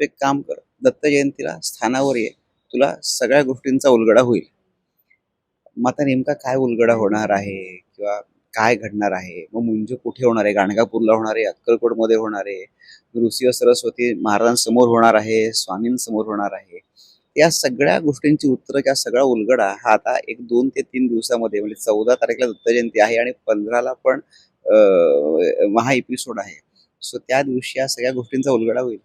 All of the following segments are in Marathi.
तू एक काम कर. दत्त जयंतीला स्थानावर ये. तुला सगळ्या गोष्टींचा उलगडा होईल. मग आता नेमका काय उलगडा होणार आहे? किंवा काय घडणार आहे? मग मुंज कुठे होणार आहे? गाणगापूरला होणार आहे? अक्कलकोटमध्ये होणार आहे? ऋषी सरस्वती महाराजांसमोर होणार आहे? स्वामींसमोर होणार आहे? या सगळ्या गोष्टींची उत्तरं किंवा सगळा उलगडा हा आता एक दोन ते तीन दिवसामध्ये म्हणजे चौदा तारखेला दत्त जयंती आहे आणि पंधराला पण महा एपिसोड आहे. सो त्या दिवशी या सगळ्या गोष्टींचा उलगडा होईल.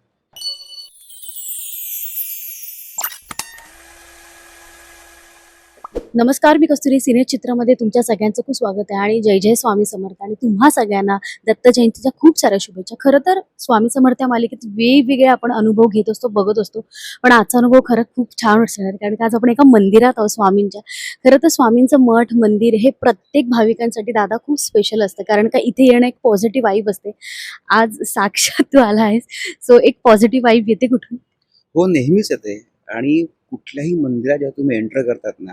नमस्कार मी कस्तुरी सिने चित्रामध्ये तुमच्या सगळ्यांचं खूप स्वागत आहे आणि जय जय स्वामी समर्थ. आणि तुम्हा सगळ्यांना दत्त जयंतीच्या खूप साऱ्या शुभेच्छा. खरं तर स्वामी समर्थ या मालिकेत वेगवेगळे आपण अनुभव घेत असतो बघत असतो. पण आजचा अनुभव खरंच खूप छान असणार कारण की आज आपण एका मंदिरात आहोत स्वामींच्या. खरं तर स्वामींचं मठ मंदिर हे प्रत्येक भाविकांसाठी दादा खूप स्पेशल असतं. कारण का इथे येणं एक पॉझिटिव्ह वाईब असते. आज साक्षात तू आला आहेस. सो एक पॉझिटिव्ह वाईब येते कुठून? हो नेहमीच येते. आणि कुठल्याही मंदिरात जेव्हा तुम्ही एंटर करतात ना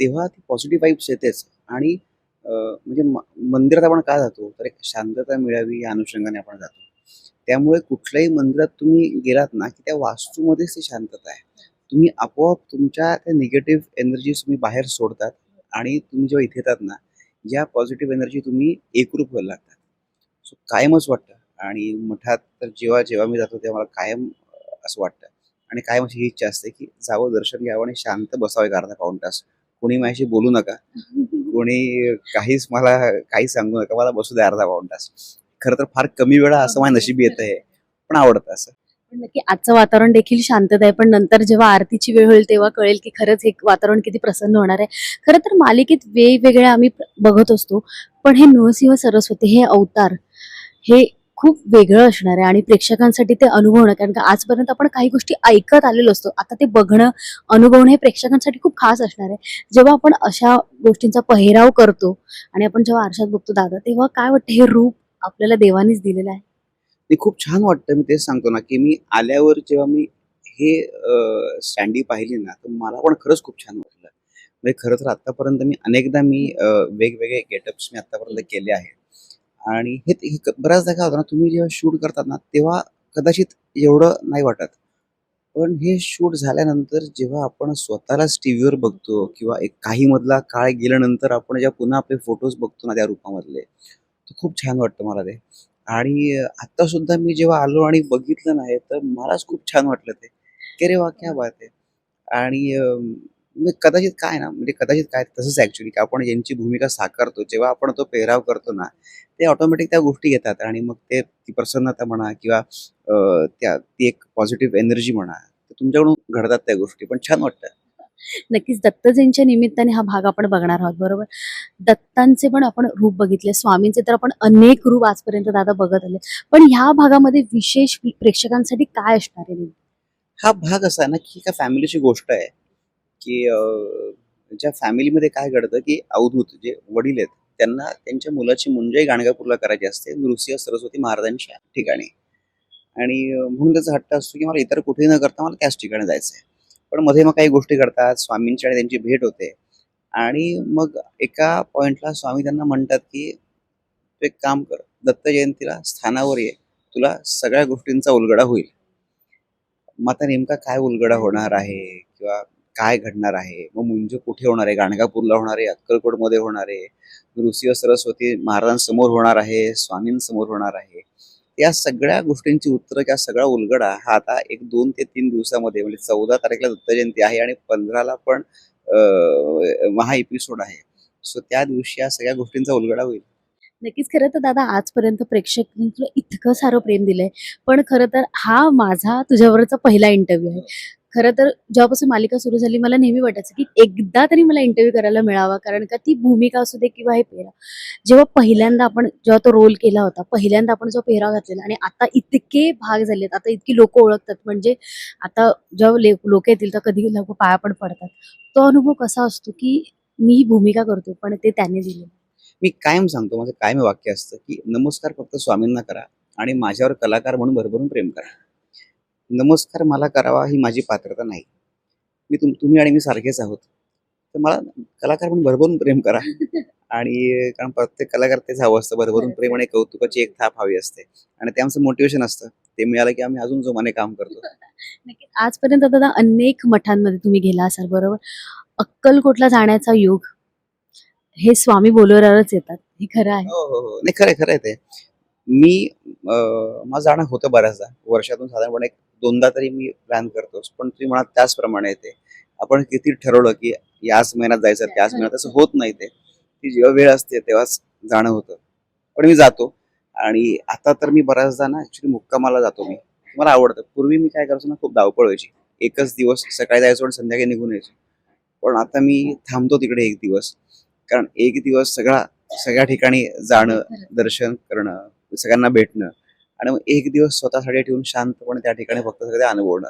तेव्हा ती पॉझिटिव्ह वाईब्स येतेच. आणि म्हणजे म- मंदिरात आपण का जातो? तर एक शांतता मिळावी या अनुषंगाने आपण जातो. त्यामुळे कुठल्याही मंदिरात तुम्ही गेलात ना की त्या वास्तूमध्येच ती शांतता आहे. तुम्ही आपोआप तुमच्या त्या निगेटिव्ह एनर्जीज तुम्ही बाहेर सोडतात आणि तुम्ही जेव्हा इथे येतात ना या पॉझिटिव्ह एनर्जी तुम्ही एकरूप व्हायला लागतात. सो कायमच वाटतं. आणि मठात तर जेव्हा जेव्हा मी जातो तेव्हा मला कायम असं वाटतं. आणि कायम अशी ही इच्छा असते की जावं दर्शन घ्यावं आणि शांत बसावं एक अर्धा पाऊण तास. कोणी माझ्याशी बोलू नका. कोणी काहीच मला काही सांगू नका. मला बसू द्या अर्धा पाऊण तास. खर तर फार कमी वेळा असं माझ्या नशिबी येत आहे पण आवडतं असं. नक्की आजचं वातावरण देखील शांतता आहे. पण नंतर जेव्हा आरतीची वेळ होईल तेव्हा कळेल की खरंच हे वातावरण किती प्रसन्न होणार आहे. खरं तर मालिकेत वेगवेगळ्या आम्ही बघत असतो. पण हे नृसिंह सरस्वती हे अवतार हे खूप वेगळं असणार आहे आणि प्रेक्षकांसाठी ते अनुभवणं कारण का आजपर्यंत आपण काही गोष्टी ऐकत आलेलो असतो. आता ते बघणं अनुभवणं हे प्रेक्षकांसाठी खूप खास असणार आहे. जेव्हा आपण अशा गोष्टींचा पहिराव करतो आणि आपण जेव्हा आरशात बघतो दादा तेव्हा काय वाटतं हे रूप आपल्याला देवानीच दिलेलं आहे? ते खूप छान वाटतं. मी तेच सांगतो ना की मी आल्यावर जेव्हा मी हे स्टँडी पाहिली ना तर मला पण खरंच खूप छान वाटलं. म्हणजे खरं तर आतापर्यंत मी अनेकदा मी वेगवेगळे गेटअप्स मी आतापर्यंत केले आहेत. आणि हे हे बऱ्याचदा काय होतं ना तुम्ही जेव्हा शूट करतात ना तेव्हा कदाचित एवढं नाही वाटत. पण हे शूट झाल्यानंतर जेव्हा आपण स्वतःलाच टी व्हीवर बघतो किंवा एक काही मधला काळ गेल्यानंतर आपण जेव्हा पुन्हा आपले फोटोज बघतो ना त्या रूपामधले तर खूप छान वाटतं मला ते. आणि आता सुद्धा मी जेव्हा आलो आणि बघितलं नाही तर मलाच खूप छान वाटलं ते. की रे वा क्या बात आहे. आणि कदाचित काय ना म्हणजे कदाचित काय तसंच ऍक्च्युली की आपण यांची भूमिका साकारतो जेव्हा आपण तो पेहराव करतो ना ते ऑटोमॅटिक त्या गोष्टी येतात आणि मग ते ती प्रसन्नता म्हणा किंवा त्या ती एक पॉझिटिव्ह एनर्जी म्हणा तुमच्याकडून घडतात त्या गोष्टी. पण छान वाटतं. नक्कीच दत्तजयंतीच्या निमित्ताने हा भाग आपण बघणार आहोत बरोबर? दत्तांचे पण आपण रूप बघितले स्वामींचे तर आपण अनेक रूप आजपर्यंत दादा बघत आले. पण ह्या भागामध्ये विशेष प्रेक्षकांसाठी काय असणार आहे? हा भाग असा ना की एका फॅमिलीची गोष्ट आहे. की ज्या फॅमिलीमध्ये काय घडतं की अवधूत जे वडील आहेत त्यांना त्यांच्या मुलाची मुंजाई गाणगापूरला करायची असते नृसिंह सरस्वती महाराजांच्या ठिकाणी. आणि म्हणून त्याचा हट्ट असतो की मला इतर कुठेही न करता मला त्याच ठिकाणी जायचं आहे पण मध्ये मग काही गोष्टी घडतात स्वामींची आणि त्यांची भेट होते. आणि मग एका पॉइंटला स्वामी त्यांना म्हणतात की तू एक काम कर दत्त जयंतीला स्थानावर ये तुला सगळ्या गोष्टींचा उलगडा होईल. मग आता नेमका काय उलगडा होणार आहे? किंवा काय घडणार आहे? मग मुंज कुठे होणार आहे? गाणगापूरला होणार आहे? अक्कलकोटमध्ये होणार आहे? ऋषी सरस्वती महाराजांसमोर होणार आहे? स्वामींसमोर होणार आहे? या सगळ्या गोष्टींची उत्तरं किंवा सगळा उलगडा हा आता एक दोन ते तीन दिवसामध्ये म्हणजे चौदा तारखेला दत्त जयंती आहे आणि पंधराला पण महा एपिसोड आहे. सो त्या दिवशी या सगळ्या गोष्टींचा उलगडा होईल. नक्कीच. खरं तर दादा आजपर्यंत प्रेक्षकांनी तुला इतकं सारं प्रेम दिलंय. पण खरं तर हा माझा तुझ्यावरचा पहिला इंटरव्ह्यू आहे. खरं तर जेव्हापासून मालिका सुरू झाली मला नेहमी वाटायचं की एकदा तरी मला इंटरव्ह्यू करायला मिळावा कारण का ती भूमिका असू दे किंवा हे पेहरा जेव्हा पहिल्यांदा आपण जेव्हा तो रोल केला होता पहिल्यांदा आपण जो पेहराव घातलेला आणि आता इतके भाग झालेत आता इतकी लोक ओळखतात म्हणजे आता जेव्हा लोक येतील तर कधी लोक पाया पण पडतात. तो अनुभव कसा असतो की मी भूमिका करतो पण ते त्याने दिले मी कायम सांगतो माझं कायम वाक्य असतं की नमस्कार फक्त स्वामींना करा आणि माझ्यावर कलाकार म्हणून भरभरून प्रेम करा. नमस्कार मला करावा ही माझी पात्रता नाही. मी तुम तुम्ही आणि मी सारखेच आहोत. तर मला कलाकार म्हणून भरभरून प्रेम करा. आणि कारण प्रत्येक कलाकार तेच हवं असतं. भरभरून प्रेम आणि कौतुकाची एक थाप हवी असते. आणि ते आमचं मोटिवेशन असतं. ते मिळालं की आम्ही अजून जोमाने काम करतो. नक्कीच. आजपर्यंत दादा अनेक मठांमध्ये तुम्ही गेला असाल बरोबर? अक्कलकोटला जाण्याचा योग हे स्वामी बोलवणारच येतात. हे खरं आहे. हो हो हो. नाही खरंय खरंय ते. मी माझं जाणं होतं बऱ्याचदा. वर्षातून साधारणपणे एक दोनदा तरी मी प्लॅन करतोच पण तुम्ही म्हणाल त्याचप्रमाणे ते. आपण किती ठरवलं की याच महिन्यात जायचं त्याच महिन्यात तसं होत नाही ते. ती जेव्हा वेळ असते तेव्हाच जाणं होतं. पण मी जातो. आणि आता तर मी बऱ्याचदा ना ऍक्च्युली मुक्कामाला जातो मी. मला आवडतं. पूर्वी मी काय करायचो ना खूप धावपळ व्हायची. एकच दिवस सकाळी जायचो आणि संध्याकाळी निघून यायचो. पण आता मी थांबतो तिकडे एक दिवस. कारण एक दिवस सगळा सगळ्या ठिकाणी जाणं दर्शन करणं सगळ्यांना भेटणं. आणि मग एक दिवस स्वतःसाठी ठेवून शांतपणे त्या ठिकाणी फक्त सगळं अनुभवणं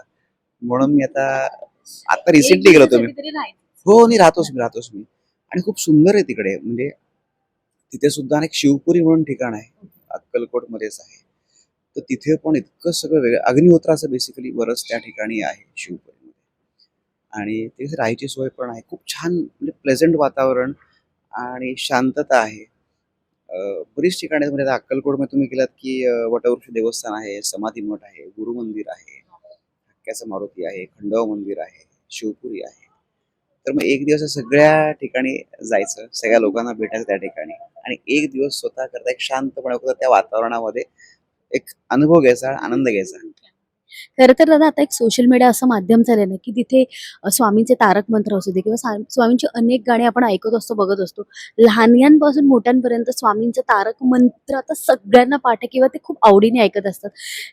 म्हणून मी आता आता रिसेंटली गेलो होतो मी. हो नाही राहतोच मी राहतोच मी. आणि खूप सुंदर आहे तिकडे. म्हणजे तिथे सुद्धा एक शिवपुरी म्हणून ठिकाण आहे. अक्कलकोटमध्येच आहे. तर तिथे पण इतकं सगळं वेगळं अग्निहोत्राचं बेसिकली बरंच त्या ठिकाणी आहे शिवपुरीमध्ये. आणि तिथे राहायची सोय पण आहे. खूप छान म्हणजे प्लेझंट वातावरण आणि शांतता आहे. बरीच ठिकाणी म्हणजे आता अक्कलकोटमध्ये तुम्ही गेलात की वटवृक्ष देवस्थान आहे समाधी मठ आहे गुरु मंदिर आहे हक्क्याचं मारुती आहे खंडोबा मंदिर आहे शिवपुरी आहे. तर मग एक दिवस सगळ्या ठिकाणी जायचं सगळ्या लोकांना भेटायचं त्या ठिकाणी आणि एक दिवस स्वतः करता एक शांतपणे होतं त्या वातावरणामध्ये एक अनुभव घ्यायचा आनंद घ्यायचा. खरं तर दादा आता एक सोशल मीडिया असं माध्यम झालं ना की तिथे स्वामींचे तारक मंत्र असू दे किंवा स्वामींची अनेक गाणी आपण ऐकत असतो बघत असतो. लहानग्यांपासून मोठ्यांपर्यंत स्वामींचं तारक मंत्र आता सगळ्यांना पाठ किंवा ते खूप आवडीने ऐकत असतात.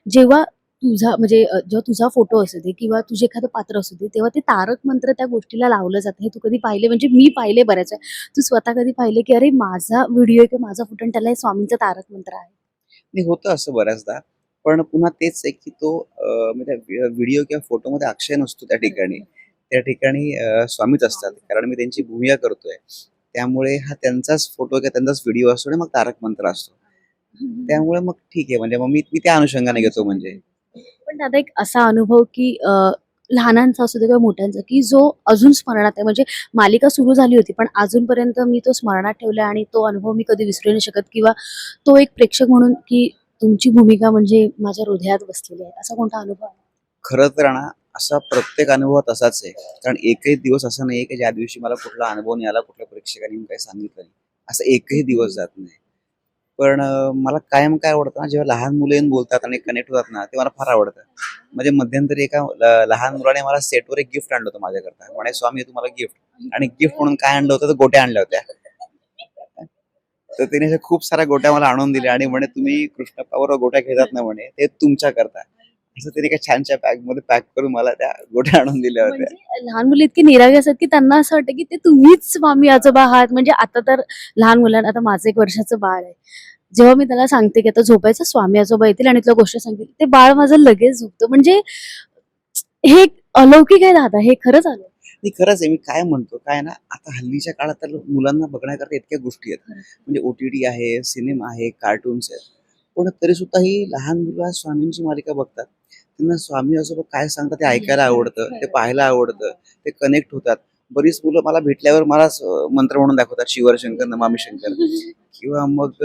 जेव्हा तुझा म्हणजे जेव्हा तुझा फोटो असू दे किंवा तुझे एखादं पात्र असू दे तेव्हा ते तारक मंत्र त्या गोष्टीला लावलं जातं. हे तू कधी पाहिले? म्हणजे मी पाहिले बऱ्याच तू स्वतः कधी पाहिले की अरे माझा व्हिडिओ किंवा माझा फोटो आणि त्याला हे स्वामींचं तारक मंत्र आहे? होतं असं बऱ्याचदा. पण पुन्हा तेच आहे की तो म्हणजे व्हिडिओ किंवा फोटोमध्ये अक्षय नसतो त्या ठिकाणी. त्या ठिकाणी स्वामीच असतात. कारण मी त्यांची भूमिका करतोय. त्यामुळे हा त्यांचाच फोटो किंवा त्यांचाच व्हिडिओ असतो आणि मग तारक मंत्र असतो. त्यामुळे मग ठीक आहे. म्हणजे मग मी मी त्या अनुषंगाने घेतो म्हणजे. पण दादा एक असा अनुभव की लहानांचा असू दे किंवा मोठ्यांचा की जो अजून स्मरणात आहे. म्हणजे मालिका सुरू झाली होती पण अजूनपर्यंत मी तो स्मरणात ठेवला आणि तो अनुभव मी कधी विसरू नाही शकत. किंवा तो एक प्रेक्षक म्हणून की तुमची भूमिका म्हणजे माझ्या हृदयात बसलेली आहे. असा कोणता अनुभव आहे? खरं तर ना असा प्रत्येक अनुभव तसाच आहे. कारण एकही दिवस असा नाही की ज्या दिवशी मला कुठला अनुभव नाही आला कुठल्या प्रेक्षकांनी काही सांगितलं नाही. असं एकही दिवस जात नाही. पण मला कायम काय आवडतं ना जेव्हा लहान मुलं येऊन बोलतात आणि कनेक्ट होतात ना ते मला फार आवडतं. म्हणजे मध्यंतरी एका लहान मुलाने मला सेटवर एक गिफ्ट आणलं होतं माझ्याकरता. म्हणे स्वामी तुम्हाला गिफ्ट आणि गिफ्ट म्हणून काय आणलं होतं तर गोट्या आणल्या होत्या. तर त्याने अशा खूप साऱ्या गोट्या मला आणून दिल्या आणि म्हणे तुम्ही कृष्णप्पावर गोट्या घेतात ना म्हणे ते तुमच्या करता. असं तिने काय छानशा पॅकमध्ये पॅक करून मला त्या गोट्या आणून दिल्या होत्या. म्हणजे लहान मुलं इतकी निरागी असतात की त्यांना असं वाटतं की ते तुम्हीच स्वामी आजोबा आहात. म्हणजे आता तर लहान मुलांना आता माझं एक वर्षाचं बाळ आहे. जेव्हा मी त्याला सांगते की आता झोपायचं स्वामी आजोबा येतील आणि तुला गोष्ट सांगतील ते बाळ माझं लगेच झोपतं. म्हणजे हे एक अलौकिक आहे दादा हे खरंच आलं नाही खरंच आहे. मी काय म्हणतो काय ना आता हल्लीच्या काळात तर मुलांना बघण्याकरता इतक्या गोष्टी आहेत. म्हणजे ओ टी टी आहे सिनेमा आहे कार्टून्स आहेत. पण तरी सुद्धा ही लहान मुलं स्वामींची मालिका बघतात. त्यांना स्वामी आजोबा काय सांगतात ते ऐकायला आवडतं ते पाहायला आवडतं ते कनेक्ट होतात. बरीच मुलं मला भेटल्यावर मलाच अं, मंत्र म्हणून दाखवतात शिवर शंकर नमामी शंकर. किंवा मग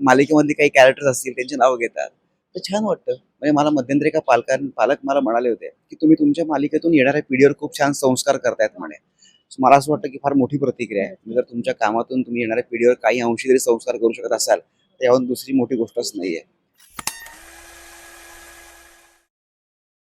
मालिकेमधली काही कॅरेक्टर्स असतील त्यांचे नाव घेतात. तर छान वाटतं म्हणजे मला मध्यंतरिका पालकां पालक मला म्हणाले होते की तुम्ही तुमच्या मालिकेतून येणाऱ्या पिढीवर खूप छान संस्कार करतायत म्हणे. मला असं वाटतं की फार मोठी प्रतिक्रिया आहे. जर तुमच्या कामातून तुम्ही येणाऱ्या पिढीवर काही अंशी तरी संस्कार करू शकत असाल तर याहून दुसरी मोठी गोष्टच नाहीये.